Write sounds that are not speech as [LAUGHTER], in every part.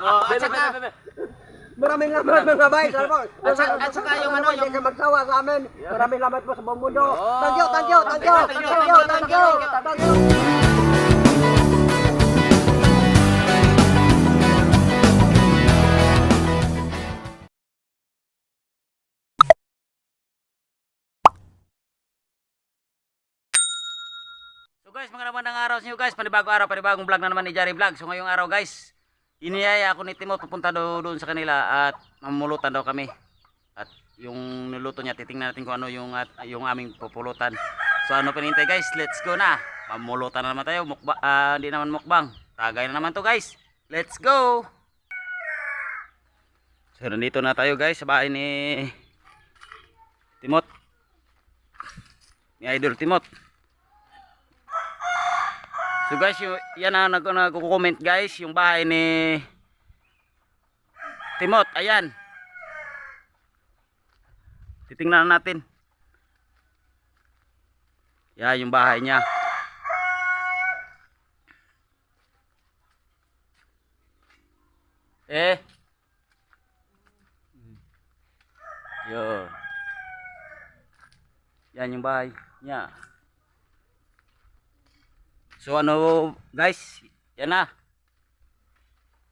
Oh, at saka, Maraming lamat mga bay. Salamat. At saka- at saka yung ano, Hindi yung- ka magsawa sa amin. Maraming lamat po sa buong mundo. Oh. Thank you, thank you, thank you, thank you, thank you, thank you. So guys, mga naman ng araw sa inyo guys, panibagong araw, panibagong vlog na naman ni Jari Vlog. So ngayong araw guys, iniyaya ako ni Timot pupunta do, doon sa kanila at mamulutan daw kami. At yung niluto niya, titingnan natin kung ano yung, at, yung aming pupulutan. So ano pinintay guys, let's go na. Mamulutan na naman tayo, mukba, ah, hindi naman mukbang. Tagay na naman to guys. Let's go! So nandito na tayo guys sa bahay ni Timot. Ni Idol Timot. So guys, yung, yan ang nag nagko-comment guys, yung bahay ni Timot, ayan. Titingnan natin. Yan yung bahay niya. Eh. Yo. Yan yung bahay niya. So ano guys, yan na.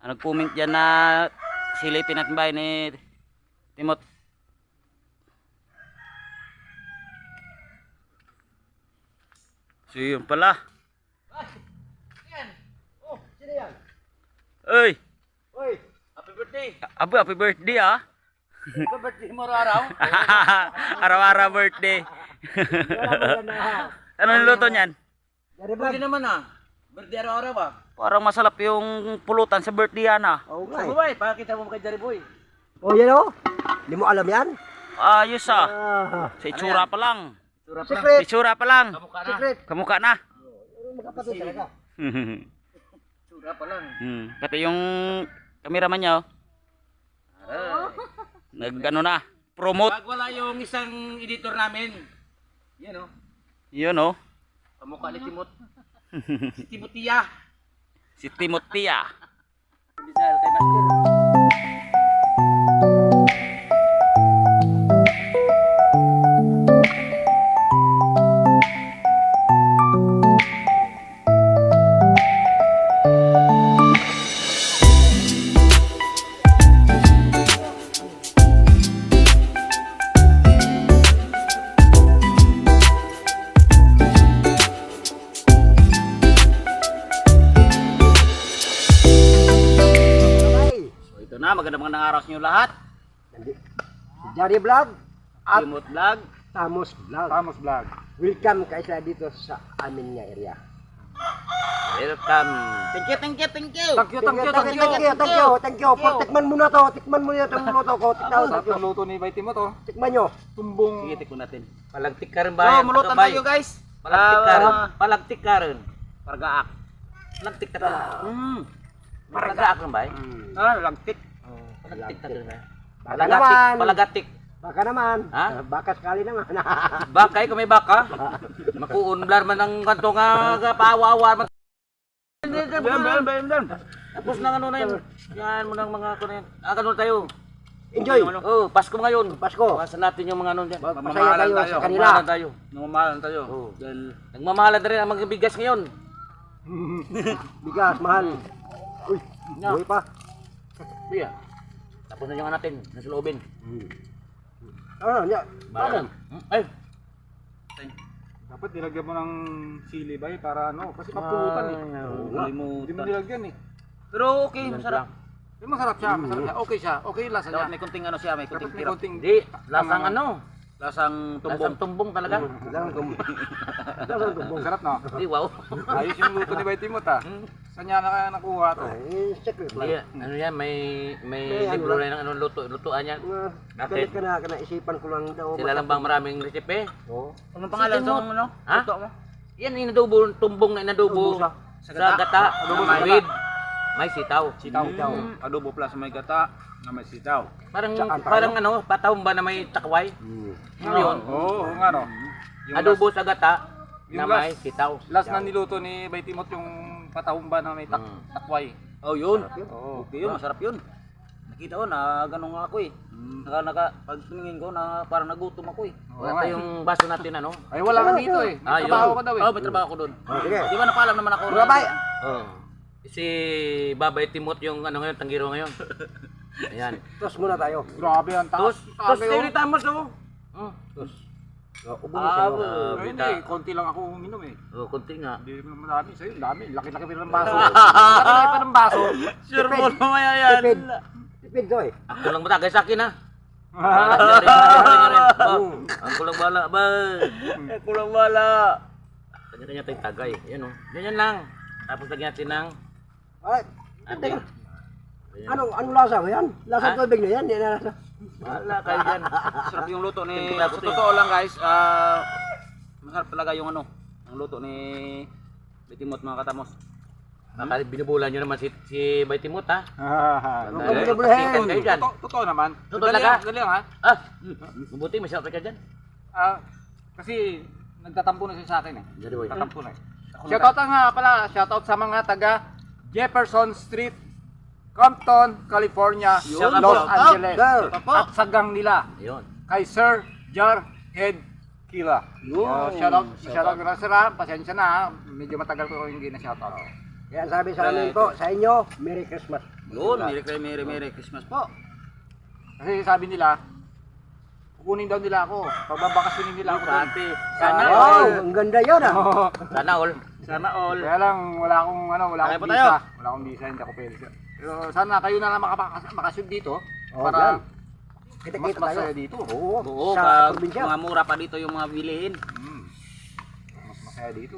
Ano comment dyan na silipin natin bahay ni Timot. So yun pala. Oh, sino yan? Oy, Uy, happy birthday. Abo, happy birthday ah. happy birthday mo araw. [LAUGHS] Araw-araw birthday. Ano niluto niyan? Vlog. naman ah. Birthday araw-araw ba? Parang masarap yung pulutan sa birthday yan ah. Oo nga eh. Boy, pakita mo kay Jerry Boy. Oh, yan oh. Hindi mo alam yan? Ayos ah. Ah, Sa itsura pa lang. Tura Sa secret, itsura pa lang. Kamukha na. secret. Kamukha na. Magkapatid talaga. Tura pa lang. hmm. Pati yung cameraman niya oh. Nag ano na. Promote. Pag wala yung isang editor namin, yan oh. Yun oh. Kamukha ni Timot. [LAUGHS] si Timotia. Si Timotia. Bisal kay Master. Inyo lahat. Jari Vlog at Timot Vlog. Tamos Vlog. Tamos Vlog. Welcome kaisa dito sa amin nga area. Welcome. Thank you, thank you, thank you. Thank you, thank you, thank you, thank you, thank you, thank you. Pag tikman mo na to, tikman mo na itong luto ko. Tikman, Sarap ng luto ni Bay Timot oh. tikman nyo. Tumbong. Sige, tikman natin. Palagtik ka rin So, ba? mulutan tayo guys. Palagtik ka rin. Ah, Palagtik ka rin. Pargaak. Palagtik ka rin. Mm. Palagaak rin ba? Ah, lagtik. Palagtik ka rin ba? Baka Palagatik. naman. Palagatik. Baka naman. Ha? Baka sekali naman. [LAUGHS] Bakay kung may baka. Makuun blar man ang kanto nga paawa-awa. Mag- Bam, bam, bam, bam. Tapos na ano na yun. Yan mo ng mga ano yan. Ah, ganun tayo. Enjoy. Oh, Pasko ngayon. Pasko. Pasa natin yung mga ano dyan. Masaya kayo sa kanila. Mamahalan tayo. Namamahalan tayo. Oo. Dahil Nagmamahalan na rin ang mga bigas ngayon. [LAUGHS] Bigas, mahal. Uy, No. buhay pa. Biya. Tapos na yung natin. Nasa loobin. Ah, niya. Bakit? Ay, Dapat nilagyan mo ng sili Bay para ano. Kasi mapulutan eh. Hindi mo kalimutan. nilagyan eh. Pero okay, masarap. Eh, masarap siya, masarap siya. Okay siya. Okay yung lasa Dapat niya. may kunting ano siya, may Dapat kunting tirap. Hindi. Lasang ano? Lasang tumbong. Lasang tumbong talaga. Lang tumbong. [LAUGHS] Lang tumbong. Sarap no? [LAUGHS] Di, wow. Ayos yung luto ni Bay Timot ah. Saan niya na nakuha to? Ay, secret lang. ano yan, may may May ano libro lang. rin ng ano, luto, lutuan yan. Mga Bakit? ka na, ka na isipan ko lang daw. Sila lang bang maraming recipe? Oo. Anong pangalan mo. Ano? Ha? Luto mo? Yan, inadobo, tumbong na inadobo Adobo sa, gata. Adobo na sa may, may sitaw. Sitaw. Mm. Adobo plus may gata na may sitaw. Parang, Tsaka ang parang ano, patawang ba na may takway? Hmm. Ano yun? Oo, oo nga no. Yung Adobo sa gata Yung na may sitaw. Last, na niluto ni Bay Timot yung patahumba na may tak Mm. takway. Oh, yun. Oo. Okay yun, masarap yun. Nakita ko na ganun nga ako eh. Naka, naka, pag tingin ko na parang nagutom ako eh. Wala tayong baso natin ano. Ay, wala ka dito eh. Ah, yun. Nagtrabaho ka daw eh. Oh, may trabaho ko doon. Oh, sige. Di ba napaalam naman ako? Bay. Oh. Si Babay Timot yung ano ngayon, tanggiro ngayon. [LAUGHS] Ayan. Tos muna tayo. Grabe ang taas. Tos, tos Terry Tamos oh. Oh, tos. Oh, ubo sa'yo. Ah, Ay, hindi, konti lang ako uminom eh. Oh, konti nga. Hindi naman marami sa'yo, dami. Laki-laki pa ng baso. [LAUGHS] Laki-laki pa ng baso. Sure mo mamaya yan. Tipid. Tipid to eh. Ako lang matagay sa akin ha. Ah, ang kulang bala ba? Kulang wala. Kanya-kanya tayong tagay. Yan oh. Ganyan lang. Tapos lagyan natin ng Ay, ating anong, anong lasa ba yan? Lasa Ha? tubig na yan. Yan na lasa. Wala kayo dyan. [LAUGHS] Sarap yung luto ni... Sa ko, totoo lang guys, ah... masarap talaga yung ano, ang luto ni... Bitimot mga katamos. Baka binubulan nyo naman si, si Bay Timot ha. Huwag Dahil- ka dyan. Totoo, naman. Totoo talaga? lang, Dali lang ha. Ah, mabuti may shout ka dyan. Ah, kasi nagtatampo na siya sa akin eh. Jadi boy. Tatampo na eh. Shoutout nga pala, shoutout sa mga taga Jefferson Street, Compton, California, Yun. Los Shoutout. Angeles. Sir. At sa gang nila, Ayun. kay Sir Jar Ed Kila. Uh, shoutout, shoutout na sir ha. Pasensya na ha. Medyo matagal ko yung gina-shoutout. Kaya sabi sa amin po, sa inyo, Merry Christmas. Yun, Merry, Merry, Merry Christmas po. Kasi sabi nila, kukunin daw nila ako. Pagbabakasyonin nila ako. Pati. Sana Wow, all. ang ganda yun ah. Sana all. Sana all. Kaya lang, wala akong, ano, wala Kaya akong tayo. visa. Wala akong visa, hindi ako pwede. Pero sana kayo na lang makabakas- makashoot dito. Oo, para yan. mas Kita-kita tayo. masaya dito. Oo, Oo, sa pag probinsya. mga mura pa dito yung mga bilihin. Mm. Mas masaya dito.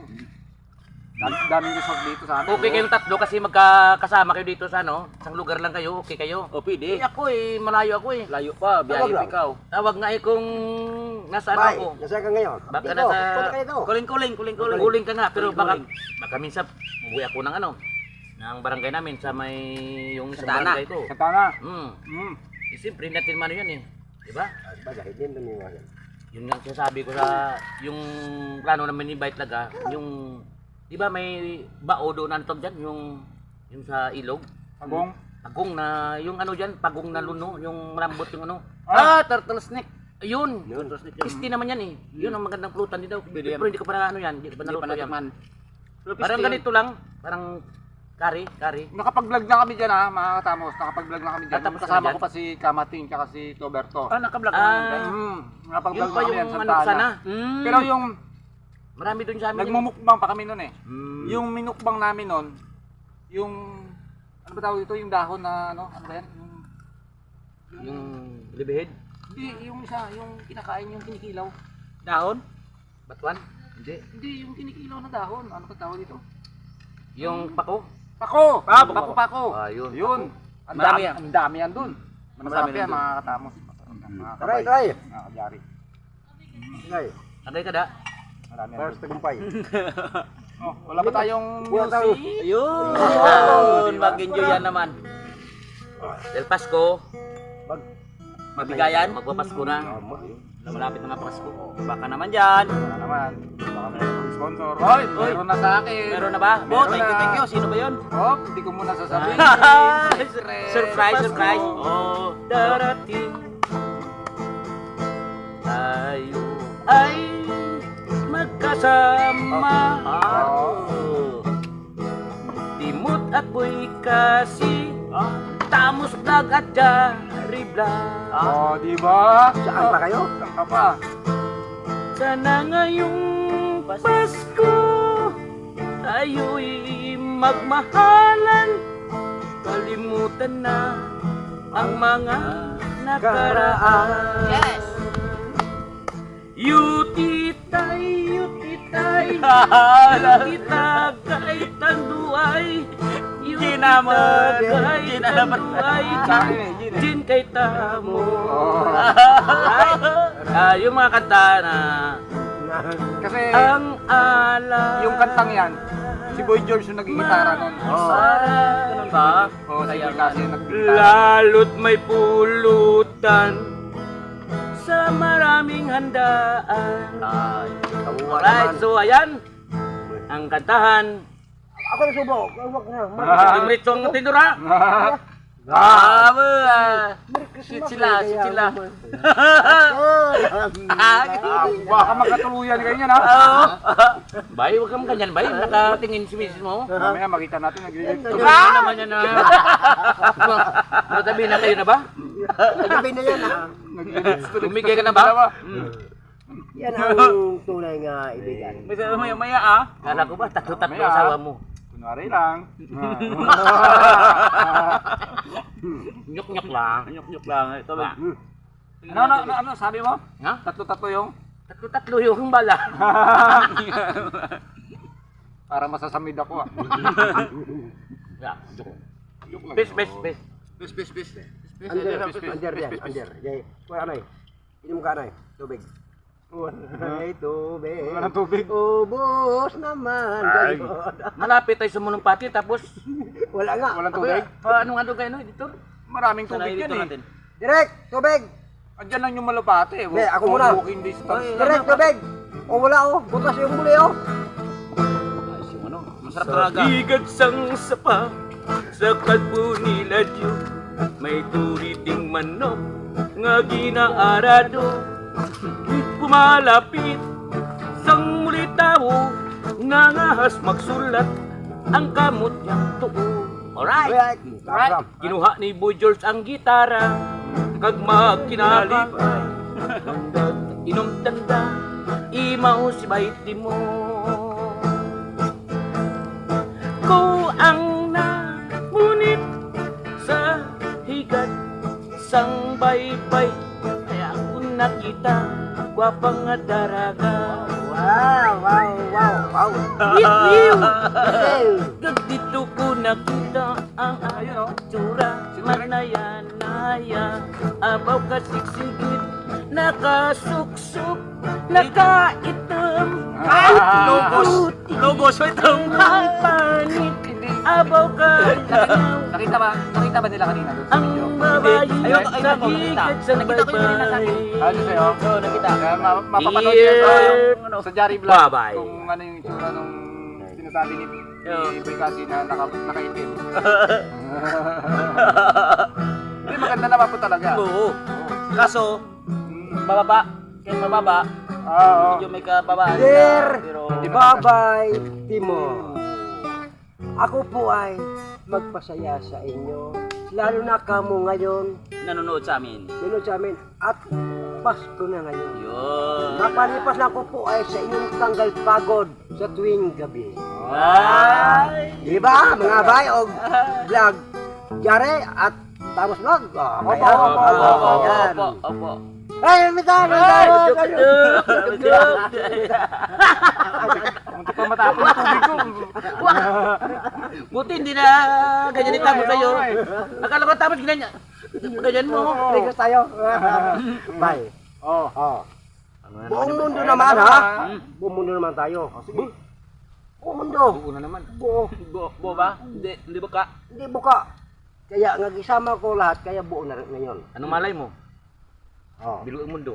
Dami, daming resort dito sa amin. Okay kayong tatlo kasi magkakasama kayo dito sa ano, isang lugar lang kayo, okay kayo. O, pwede. Eh ako eh, malayo ako eh. Layo pa, biyahe Tawag pa ikaw. Tawag nga eh kung nasaan Bye, ako. nasa ka ngayon? Baka Dito, nasa- punta ka dito. Kuling-kuling, kuling-kuling. Uling ka nga, pero baka, baka minsan, umuwi ako ng ano, ng barangay namin sa may, yung isang Santana. barangay ko. Katana. Hmm. Mm. Eh, siyempre, natin man yan eh. Diba? Baga, hindi lumiwasan. Yun nga sinasabi ko sa, yung plano namin ni Bite Laga, yung, di ba may bao doon ang tawag dyan, yung, yung sa ilog. Pagong. Pagong na, yung ano dyan, pagong na luno, yung malambot yung ano. Ah, turtle snake. Ayun, Yun. Kisti naman yan eh. Yun ang magandang pulutan dito. Yan. Pero hindi ko pa na ano yan, hindi ko pa naluto yan. Parang pisti ganito lang, parang kari, kari. Nakapag-vlog na kami dyan ha, mga katamos. Nakapag-vlog na kami dyan. Ah, tapos Kasama na ko pa si Kamating tsaka si Toberto. yun. Ah, nakablog Ah, naman yan, guys. Mm, Yun nakapag-vlog pa na kami yung yan, ano Santana. sana. Mm. Pero yung Marami doon sa amin. nagmumukbang pa kami noon eh. Mm. Yung minukbang namin noon, yung ano ba tawag dito, yung dahon na ano, ano ba yan? Yung, Yung libihid, hindi, yung isa, yung kinakain yung kinikilaw. Dahon? batuan, hindi. Hindi, yung kinikilaw na dahon. Ano ba tawag dito? Yung pako. Pako! Ah, pako, pako. pako. Ah, yun. Yun. Ang Marami dami, yan. ang dami yan dun. Marami Masarap yan mga katamos. Mga Try, kabay. try. Mga kadyari. Try. Tagay ka da. Marami. First tagumpay. [LAUGHS] Oh, wala ba tayong music? Ayun! Ayun, Mag-enjoy yan naman. Del Pasko, Mag, Mabigayan. magpapasko na. Ma- Na malapit na nga Pasko. Baka naman dyan. Wala naman. Baka meron sponsor. Hoy, meron na sa akin. Meron na ba? Oh, Meron thank you, thank you. Sino ba yun? Oh, hindi ko muna sasabihin. [LAUGHS] surprise, surprise. Oh, darating tayo ay magkasama. Oh. Timot at boy kasi Tamos vlog at Jari vlog Oh, di ba? Saan pa kayo? Saan ka pa? Sana ngayong Pasko Tayo'y magmahalan Kalimutan na ang mga nakaraan Yes! Yutitay, Yutita kahit ang duay Ginamot, Yutita ginamot. duay Sa akin eh, Gin eh. Din kay tamo Oh. Ah, yung mga kanta na Kasi ang alam yung kantang yan, si Boy George yung nagigitara nun. Oh. Ganun ba? Oh, si Boy kasi. Lalo't may pulutan sa maraming handaan. Kamuha Alright, naman. so ayan, ang kantahan Ako na subo. Huwag na. Ang tindura. Ah, [LAUGHS] ah. Merry Christmas. Sila, Kaya sila. mo. Ah, Ah, baka magkatuluyan kayo niyan ha. Bay, huwag kang ganyan, bay. Nakatingin si misis mo. Mamaya makita natin naglilip. Ano naman yan na? Matabi na kayo na ba? Gabi na yan ah. Tumigay ka na ba? Yan ang tunay nga ibigan. Maya maya maya ah. Kala ko ba, tatlo-tatlo asawa mo. Kunwari lang. [LAUGHS] Nyok-nyok lang. Anyok-nyok lang. Ito lang. ano, ano, ano, ano, sabi mo? Ha? Tatlo-tatlo yung? Tatlo-tatlo yung bala. [LAUGHS] Para masasamid ako ah. [LAUGHS] Yeah. Bes, bes, bes. Bis, bis, bis. Under, under yan, under. Jay, kuya ano eh. Inom ka ano eh. Tubig. Ay, tubig. Wala ng tubig. Ubus naman. Ay. Malapit tayo sa Munumpati tapos Wala nga. Walang tubig. pa anong ano kayo no, editor? Maraming tubig yan natin. eh. Direk, tubig. Andyan lang yung malupate. eh. Hindi, ako muna. Walking distance. Direk, tubig. O wala oh. Butas yung muli oh. Ayos yung ano. Masarap talaga. Igat sang sapa sa kalbo nila Diyo may turiting manok nga ginaarado pumalapit sang muli tao nga ngahas magsulat ang kamot niyang tuo. Alright! Alright. Alright! Kinuha ni Boy George ang gitara kag magkinalipay inom tanda imaw si baiti mo ko ang namunit sa higat sang baybay kaya ako nakita gwapang nga daraga Wow, wow, wow, wow. Kag dito ko nakita ang Ayun oh. atura Manaya-naya Abaw ka siksigit Nakasuksok Nakaitam Lobos. Lobos. Wait lang. Ang panik Abaw ka Nakita ba? Nakita ba nila kanina doon sa Ang video? babae Ayun, ayun ako, nakita. Nakita ko yung kanina sa akin. Ano sa'yo? Oo, nakita. Kaya ma- mapapanood niyo sa, ano, sa Jari Vlog Bye-bye. kung ano yung itsura nung sinasabi ni, Oo. ni Boy Cassie na naka, nakaitim. [LAUGHS] Hindi, maganda naman po talaga. Oo. Kaso, bababa. Kaya mababa. Ah, Oo. Medyo may kababaan. Dear Pero, Babay Timo. Ako po ay magpasaya sa inyo. Lalo na kamo ngayon, nanonood sa amin. nunod sa amin, at Pasko na ngayon. Yun. Napalipas na ko po ay sa inyong tanggal pagod sa tuwing gabi. Ay! Di ba, mga bay o vlog? Jare at Tamos Vlog. Oh, Opo, opo, opo, opo, opo, opo. Ay, mitan, mitan, mitan. Muntik pa matapos ang tubig ko. Buti hindi na ganyan yung tamo sa'yo Akala ko tapos ganyan Ganyan mo Request tayo. Bye. Oh. Ano na Buong naman mundo naman naman, ha. Buong mundo naman tayo. Sige. Buong mundo. Buo na naman Buo. Bo ba? Hindi, hindi ba ka? Hindi buka. Kaya nagisama ko lahat, kaya buo na rin ngayon. Anong malay mo? Oh. Bilo ang mundo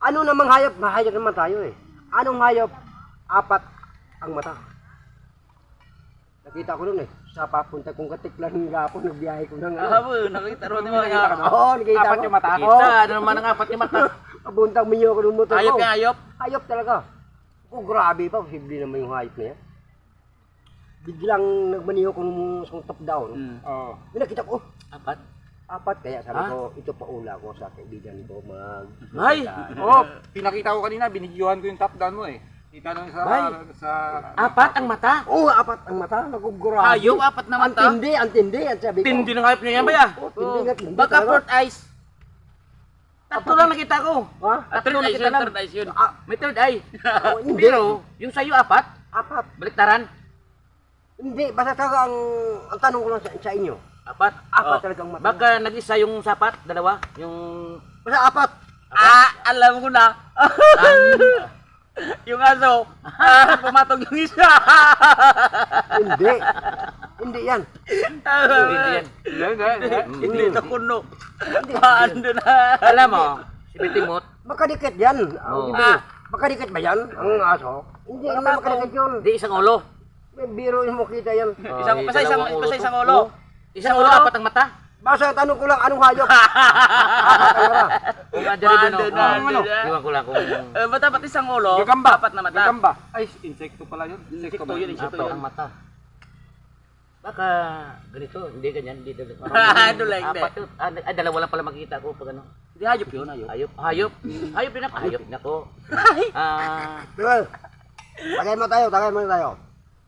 Ano namang hayop? Mahayop naman tayo eh. Anong hayop? Apat ang mata. Nakita ko nun eh. Sa papunta kong katiklan ng gapo, nagbiyahe ko ng Ah, bo, nakita rin mo Nakita nga. ba? Oo, nakita Apat ko. yung mata? Oo. Kita, ano naman ang apat ni mata [LAUGHS] Pabuntang minyo ko ng motor Ayop ko. nga, ayop. Hayop talaga. Oh, grabe pa. Posible naman yung hayop na yan. Biglang nagmaniho ko nung sa top down. Hmm. Oo. May nakita ko, oh, Apat? Apat. Kaya sabi Ha? ko, ito pa ula ko sa kaibigan ko mag... Ay! Oo, pinakita ko kanina, binidyohan ko yung top down mo eh. Kita nung sa... Bay. sa Apat ang mata? Oo, apat ang mata. Naku, grabe. Ayop, apat na Ang mata. tindi, ang tindi. Ang sabi ko. Tindi ng hype niya yan ba ya? Oh, tindi nga, tindi Baka talaga. fourth eyes Tatlo lang nakita ko Ha? Ah, third eyes yun, third eyes yun. Ah, May third eye [LAUGHS] oh, hindi. Pero, yung sa'yo apat Apat. Baliktaran Hindi, basta talaga ang, ang tanong ko lang sa, sa inyo. Apat Apat Oh. talagang mata. Baka nag-isa yung sapat, dalawa Yung Basta apat. Ah, alam ko na. [LAUGHS] yung aso, ah, pumatog yung isa. [LAUGHS] hindi. hindi yan. Hindi yan Hindi, hindi, hindi. Hindi na kuno. Paano na? Alam mo, si Bitimot Makadikit yan. Oo. Oh. Diba? Makadikit ba yan? Ang aso? Hindi naman makadikit yun. Di isang ulo May biro mo kita yan. Isang, basta isang, basta isang ulo. Isang ulo, apat ang mata. Basta tanong ko lang, anong hayop? [LAUGHS] Kung ano. mando na. Iwan ko lang kung [LAUGHS] Eh, ba't dapat isang ulo? Gagamba. Apat na mata. Gagamba. Ay, insekto pala yun. Insekto yun, insekto apat yun. ang mata. Baka ganito, hindi ganyan, hindi ganyan. I don't like Apat that. yun. Ah, Ay, dalawa lang pala makikita ko pag ano. Hindi hayop yun, hayop. Hayop, hayop. Hayop din ako. Hayop din ako. [LAUGHS] Ah, tagay mo tayo, tagay mo tayo.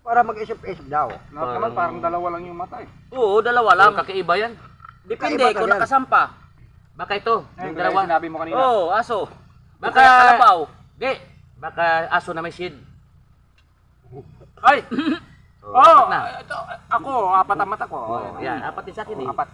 Para mag-isip-isip daw. Lahat naman parang dalawa lang yung mata eh. Oo, dalawa lang. kakaiba yan. Depende Kakaiba kung yan. nakasampa. Baka ito, Ay, yung dalawa. sinabi mo kanina. Oo, aso. Baka Baka kalabaw. Di, baka aso na may shid. Ay! [LAUGHS] Oh, Oh, apat na. ito, ako, apat ang mata ko. Oh, yan, apat din sa akin eh. Apat.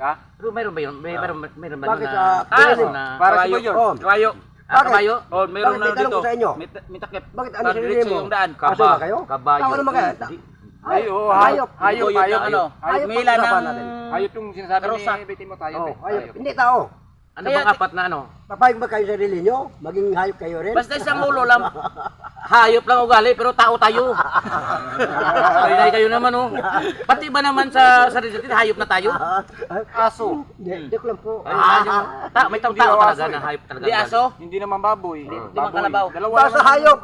Ha? Pero mayroon ba yun? May, mayroon, mayroon ba Bakit sa na, aso mo? na, Para si Kabayo. Boy yun. Oh, Kabayo. Ah, kabayo? Oh, meron Bakit na may tanong dito. ko sa inyo? May, may takip. Bakit ano Para sinili diretso mo? yung daan. Aso na kayo? Kabayo. Tao naman kayo. Hindi. Ay, oo, hayop. hayop. Hayop, yung hayop. ano, Hayop Mila ang usapan ng... natin. Hayop yung sinasabi Karusa. ni Betty mo tayo. Oh, hayop. Hindi tao. Ano Kaya- bang apat na ano? Papayag ba kayo sa sarili nyo? Maging hayop kayo rin? Basta isang ulo lang. [LAUGHS] Hayop lang ugali pero tao tayo. [LAUGHS] Kaya kayo naman oh. Pati ba naman sa sarili natin hayop na tayo? Aso. Hindi, joke lang po. Ay, hayop. Ta, may tao, tao talaga na hayop talaga. Di aso. Hindi naman baboy. Di man kalabaw. Dalawa Basta hayop.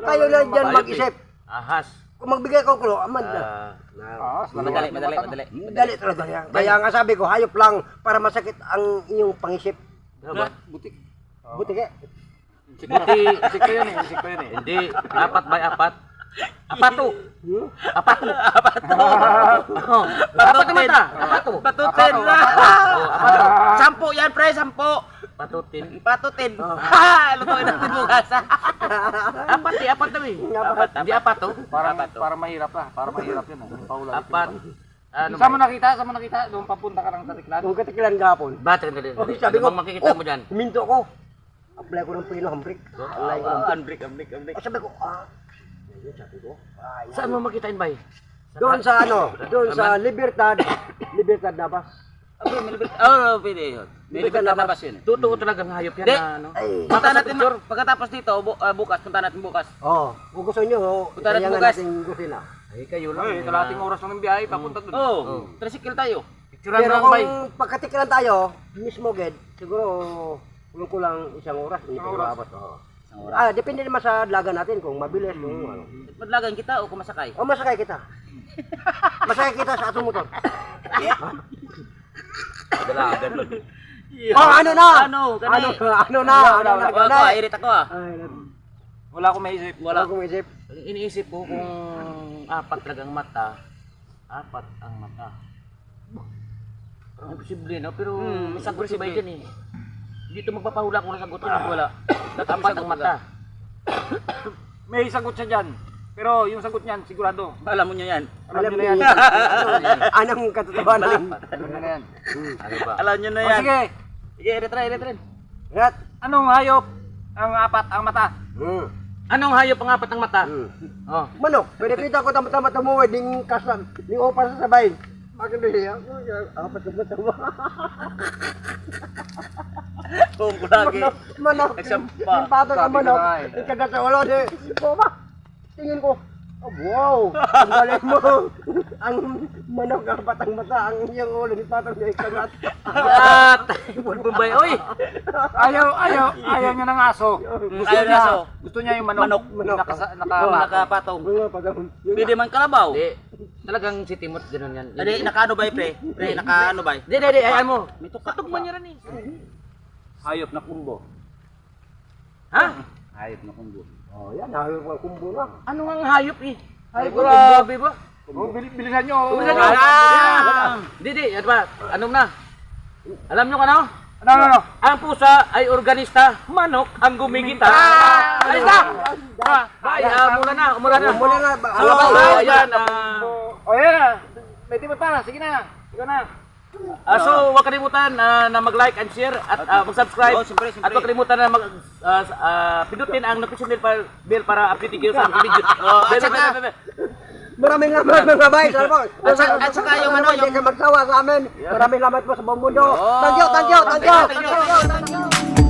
Kayo lang dyan mag-isip. eh. Ahas. Kung magbigay ko kulo, amanda. Ah, Ah, Madali, madali, mata, no? madali. Madali talaga yan. Kaya nga sabi ko, hayop lang para masakit ang inyong pangisip. ano ba? Butik. Buti ka. Buti, Insekto yun eh. Insekto yun eh. hindi, apat by apat. Apato. Hmm? Apato. Apato. Oh, mata. Apato. Patutin. Oh, apato. Sampo yan, pre, sampo. Patutin. Patutin. Ha! [LAUGHS] Lutuin natin bukas. [LAUGHS] Apat eh, apat na eh. Apat. Hindi apat oh. Parang, Apat, oh. parang mahirap lah. Parang mahirap yun. ah. Paulan. Apat. Ano Saan mo ba? nakita? Saan mo nakita? Doon papunta ka ng Tatiklan? Kung katikilan gapon. Ba't ang dali? Okay, sabi ko, Ano bang makikita mo oh, dyan? Huminto ko. Apply ko ng pino handbrake. Apply ko ng Unbreak, unbreak, unbreak. Sabi ko, ah. Ayun, Sabi ko, ah, yan. Saan mo makitain ba eh? Doon sa ano, doon sa Libertad, Libertad na Oh, pwede yun. Libertad na bas yun. eh. Totoo talagang hayop yan Hindi. na ano? Punta natin, pagkatapos dito, bu- ah, bukas, punta natin bukas. oh, kung gusto nyo, Punta natin bukas. natin na. Ay, kayo lang. Ay, kalating oras lang ng biyahe. Papunta doon. Oo, oh, tricycle tayo. Picturean Pero lang kung bay. pagkatikilan tayo, mismo ged, siguro kung kulang isang oras, hindi Isang pa oras. abot. Oh. Ah, depende naman sa laga natin kung mabilis kung ano. Madlagan kita o kumasakay. O masakay kita. [LAUGHS] masakay kita sa atong motor. [LAUGHS] Dalagan. Oh, ano na? Ano? Ano, Kanay. ano na? Ano na? Ako, ako, irit ako ah. Wala akong maisip. wala akong isip. Iniisip ko kung apat talagang mata, apat ang mata. Parang imposible, no? Pero Hmm, may sagot si. Biden eh. Dito magpapahula kung nasagot ko. [COUGHS] Wala. Apat ang mata. [COUGHS] May sagot siya dyan. Pero yung sagot niyan, sigurado. Alam mo nyo yan. Alam nyo niyo na yan. yan. [LAUGHS] Anong katotohanan? Alam niyo na yan. Ano ba? Alam nyo na O yan. sige, Sige, irit rin. Rat. anong hayop ang apat ang mata? Hmm. Anong hayop ang apat ang mata? Hmm. Oh. Manok, pwede kita ko tama-tama tumuwi ding kasam, ni opa sa sabay. Bakit hindi yan? Apat na tama. Kung ko lagi. Manok, manok. Nagsampa. Yung pato ng Sabi ko manok. na nga eh. Ulo, di. Tingin ko. Oh, wow! Ang galing mo! [LAUGHS] ang manok, ang mata, ang iyong ulo ni Patong niya ikagat. At! Bombay, oy! Ayaw, ayaw, ayaw niya ng aso. Mm, ayaw ng aso. Gusto niya yung manok. Manok. Yung Nakasa, naka, nakapatong. Pwede man kalabaw. Hindi. Talagang si Timot, ganun yan. Hindi, nakaano ba pre? Pre, nakaano ba? Hindi, hindi, ayan mo. May tukatugman niya rin eh. Hayop na kumbo. Ha? Hayop na kumbo. Oh, yan, hawi ko kumbo na. Ano ang hayop eh? Ay, Grabe ba? oh, bil- bilisan niyo. Bilisan niyo. Alam! Hindi, di, ano ba? Anong na? Alam nyo ka na? Ano, ano, ano? Ang pusa ay organista, manok ang gumigita. Ay, na! Ay, ah, mula na, umula na. Muna na, ba- So, Ano ayan, ah, O, yan na. May timot pa. Sige na. Ikaw na. Ah, so, huwag kalimutan ah, na mag-like and share at ah, mag-subscribe. Oh, siyempre, siyempre. At huwag kalimutan na mag, ah, ah, pindutin ang notification bell para, bell para update kayo sa aming video. Oh, at saka-. Maraming salamat mga bay. At saka- at saka yung ano, Hindi yung- ka magsawa sa amin. Maraming salamat po sa buong mundo. Thank you, thank you, thank you. Thank you, thank you, thank you.